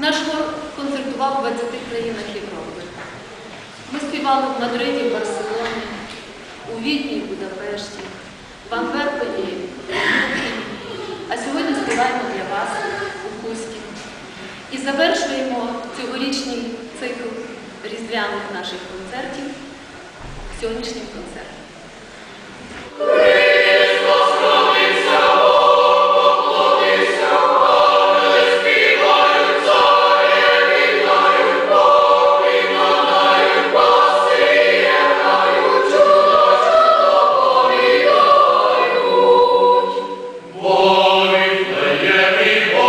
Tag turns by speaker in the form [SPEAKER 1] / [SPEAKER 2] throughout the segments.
[SPEAKER 1] Наш хор концертував у 20 країнах Європи. Ми співали в Мадриді, в Барселоні, у Відні, в Будапешті, в Антверпені, в. А сьогодні співаємо для вас у Кузькі. І завершуємо цьогорічний цикл різдвяних наших концертів сьогоднішнім концертом.
[SPEAKER 2] Ми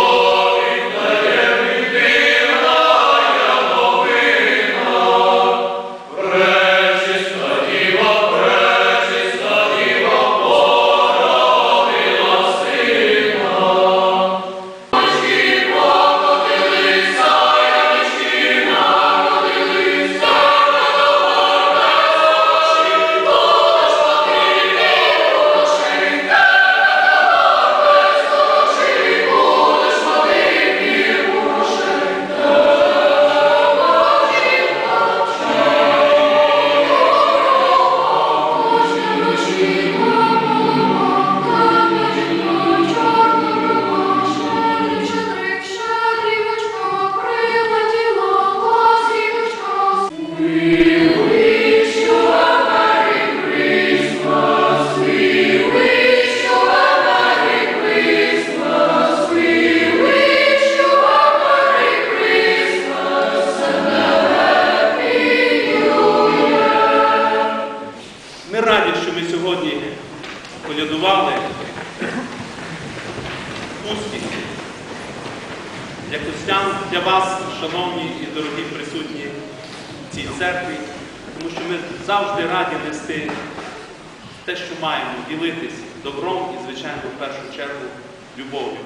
[SPEAKER 2] раді, що ми сьогодні колядували успіх. Для християн, для вас, шановні і дорогі присутні в цій церкві, тому що ми завжди раді нести те, що маємо, ділитись добром і, звичайно, в першу чергу, любов'ю.